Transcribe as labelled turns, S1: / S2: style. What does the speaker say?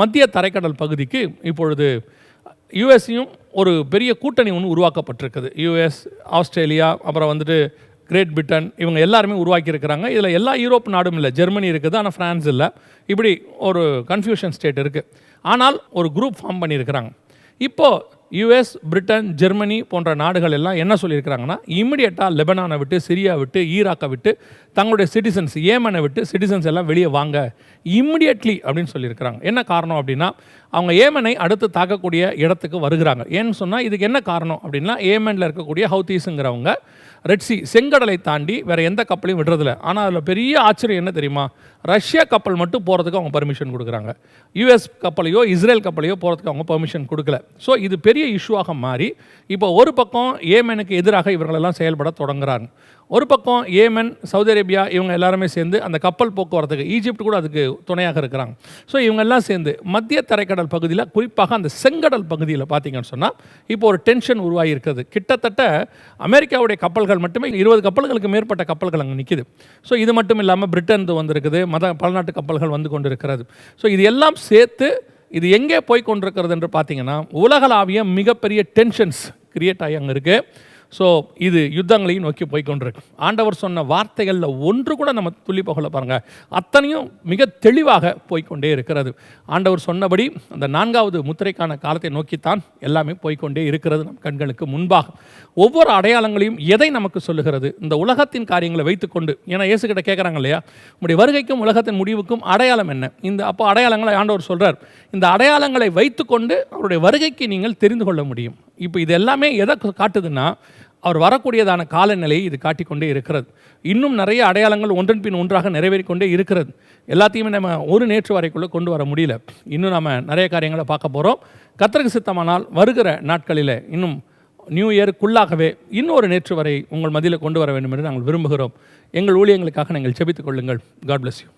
S1: மத்திய தரைக்கடல் பகுதிக்கு இப்பொழுது யுஎஸ்ஸையும் ஒரு பெரிய கூட்டணி ஒன்று உருவாக்கப்பட்டிருக்குது. யுஎஸ் ஆஸ்திரேலியா அப்புறம் வந்துட்டு கிரேட் பிரிட்டன் இவங்க எல்லாருமே உருவாக்கியிருக்கிறாங்க. இதில் எல்லா யூரோப் நாடும் இல்லை ஜெர்மனி இருக்குது ஆனால் ஃப்ரான்ஸ் இல்லை. இப்படி ஒரு கன்ஃபியூஷன் ஸ்டேட் இருக்குது ஆனால் ஒரு குரூப் ஃபார்ம் பண்ணியிருக்கிறாங்க. இப்போது யுஎஸ் பிரிட்டன் ஜெர்மனி போன்ற நாடுகள் எல்லாம் என்ன சொல்லியிருக்கிறாங்கன்னா இமிடியட்டாக லெபனானை விட்டு சிரியா விட்டு ஈராக்கை விட்டு தங்களுடைய சிட்டிசன்ஸ் ஏமனை விட்டு சிட்டிசன்ஸ் எல்லாம் வெளியே வாங்க இம்மிடியட்லி அப்படின்னு சொல்லியிருக்கிறாங்க. என்ன காரணம் அப்படின்னா அவங்க ஏமனை அடுத்து தாக்கக்கூடிய இடத்துக்கு வருகிறாங்க. ஏன்னு சொன்னால் இதுக்கு என்ன காரணம் அப்படின்னா ஏமனில் இருக்கக்கூடிய ஹவுத்தீஸுங்கிறவங்க ரெட்சி செங்கடலை தாண்டி வேறு எந்த கப்பலையும் விடுறதில்ல. ஆனால் அதில் பெரிய ஆச்சரியம் என்ன தெரியுமா? ரஷ்யா கப்பல் மட்டும் போகிறதுக்கு அவங்க பர்மிஷன் கொடுக்குறாங்க. யூஎஸ் கப்பலையோ இஸ்ரேல் கப்பலையோ போகிறதுக்கு அவங்க பர்மிஷன் கொடுக்கல. ஸோ இது பெரிய இஷ்யூவாக மாறி இப்போ ஒரு பக்கம் ஏமனுக்கு எதிராக இவர்களெல்லாம் செயல்பட தொடங்குறாங்க. ஒரு பக்கம் ஏமன் சவுதி அரேபியா இவங்க எல்லாருமே சேர்ந்து அந்த கப்பல் போக்குவரத்துக்கு ஈஜிப்ட் கூட அதுக்கு துணையாக இருக்கிறாங்க. ஸோ இவங்கெல்லாம் சேர்ந்து மத்திய தரைக்கடல் பகுதியில் குறிப்பாக அந்த செங்கடல் பகுதியில் பார்த்தீங்கன்னு சொன்னால் இப்போ ஒரு டென்ஷன் உருவாகி இருக்கிறது கிட்டத்தட்ட அமெரிக்காவுடைய கப்பல்கள் மட்டுமே இருபது கப்பல்களுக்கு மேற்பட்ட கப்பல்கள் அங்கே நிற்கிது ஸோ இது மட்டும் இல்லாமல் பிரிட்டன் வந்திருக்குது மத பல்நாட்டு கப்பல்கள் வந்து கொண்டிருக்கிறது. ஸோ இது எல்லாம் சேர்த்து இது எங்கே போய் கொண்டிருக்கிறது என்று பார்த்தீங்கன்னா உலகளாவிய மிகப்பெரிய டென்ஷன்ஸ் கிரியேட் ஆகி அங்கே இருக்குது ஸோ இது யுத்தங்களையும் நோக்கி போய்கொண்டிருக்கு ஆண்டவர் சொன்ன வார்த்தைகளில் ஒன்று கூட நம்ம துள்ளி போகல பாருங்கள் அத்தனையும் மிக தெளிவாக போய்கொண்டே இருக்கிறது. ஆண்டவர் சொன்னபடி அந்த நான்காவது முத்திரைக்கான காலத்தை நோக்கித்தான் எல்லாமே போய்கொண்டே இருக்கிறது நம் கண்களுக்கு முன்பாக. ஒவ்வொரு அடையாளங்களையும் எதை நமக்கு சொல்லுகிறது? இந்த உலகத்தின் காரியங்களை வைத்துக்கொண்டு ஏன்னா இயேசுக்கிட்ட கேட்குறாங்க இல்லையா? உங்களுடைய வருகைக்கும் உலகத்தின் முடிவுக்கும் அடையாளம் என்ன? இந்த அப்போ அடையாளங்களை ஆண்டவர் சொல்கிறார் இந்த அடையாளங்களை வைத்துக்கொண்டு அவருடைய வருகைக்கு நீங்கள் தெரிந்து கொள்ள முடியும். இப்போ இது எல்லாமே எதை காட்டுதுன்னா அவர் வரக்கூடியதான காலநிலையை இது காட்டிக்கொண்டே இருக்கிறது. இன்னும் நிறைய அடையாளங்கள் ஒன்றன் பின் ஒன்றாக நிறைவேறிக்கொண்டே இருக்கிறது. எல்லாத்தையுமே நம்ம ஒரு நேற்று வரைக்குள்ளே கொண்டு வர முடியல. இன்னும் நம்ம நிறைய காரியங்களை பார்க்க போகிறோம் கத்திரக்கு சித்தமானால் வருகிற நாட்களில் இன்னும் நியூ இயருக்குள்ளாகவே இன்னொரு நேற்று வரை உங்கள் மதியில் கொண்டு வர வேண்டும் என்று நாங்கள் விரும்புகிறோம். எங்கள் ஊழியங்களுக்காக நீங்கள் செபித்துக் கொள்ளுங்கள். God bless you